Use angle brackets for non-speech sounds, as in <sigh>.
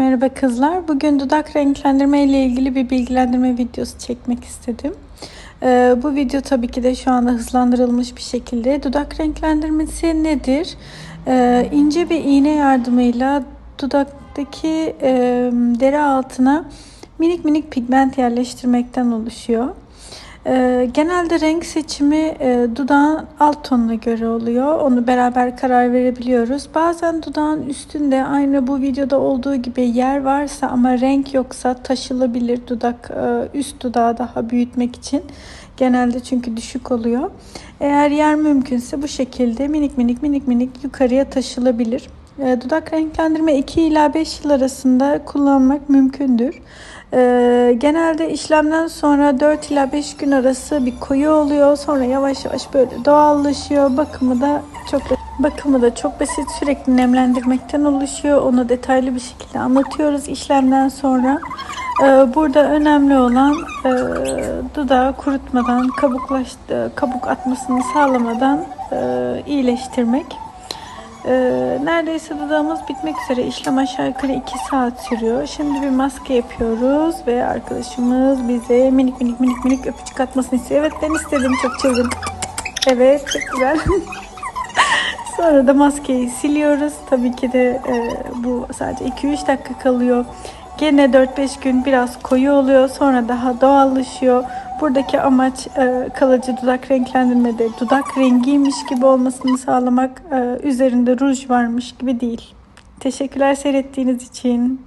Merhaba kızlar. Bugün dudak renklendirme ile ilgili bir bilgilendirme videosu çekmek istedim. Ee, bu video tabii ki de şu anda hızlandırılmış bir şekilde. Dudak renklendirmesi nedir? Ee, ince bir iğne yardımıyla dudaktaki e, deri altına minik minik pigment yerleştirmekten oluşuyor. Ee, genelde renk seçimi e, dudağın alt tonuna göre oluyor. Onu beraber karar verebiliyoruz. Bazen dudağın üstünde aynı bu videoda olduğu gibi yer varsa ama renk yoksa taşılabilir dudak e, üst dudağı daha büyütmek için. Genelde çünkü düşük oluyor. Eğer yer mümkünse bu şekilde minik minik minik minik yukarıya taşılabilir. E, dudak renklendirme 2 ila 5 yıl arasında kullanmak mümkündür. Ee, genelde işlemden sonra 4 ila 5 gün arası bir koyu oluyor. Sonra yavaş yavaş böyle doğallaşıyor. Bakımı da çok bakımı da çok basit. Sürekli nemlendirmekten oluşuyor. Onu detaylı bir şekilde anlatıyoruz işlemden sonra. Ee, burada önemli olan e, dudağı kurutmadan, kabuklaş, kabuk atmasını sağlamadan e, iyileştirmek. Ee, neredeyse dudağımız bitmek üzere. İşlem aşağı yukarı 2 saat sürüyor. Şimdi bir maske yapıyoruz ve arkadaşımız bize minik minik minik minik öpücük atmasını istiyor. Evet ben istedim çok çılgın. Evet çok güzel. <laughs> Sonra da maskeyi siliyoruz. Tabii ki de e, bu sadece 2-3 dakika kalıyor. Gene 4-5 gün biraz koyu oluyor. Sonra daha doğallaşıyor. Buradaki amaç e, kalıcı dudak renklendirmede dudak rengiymiş gibi olmasını sağlamak. E, üzerinde ruj varmış gibi değil. Teşekkürler seyrettiğiniz için.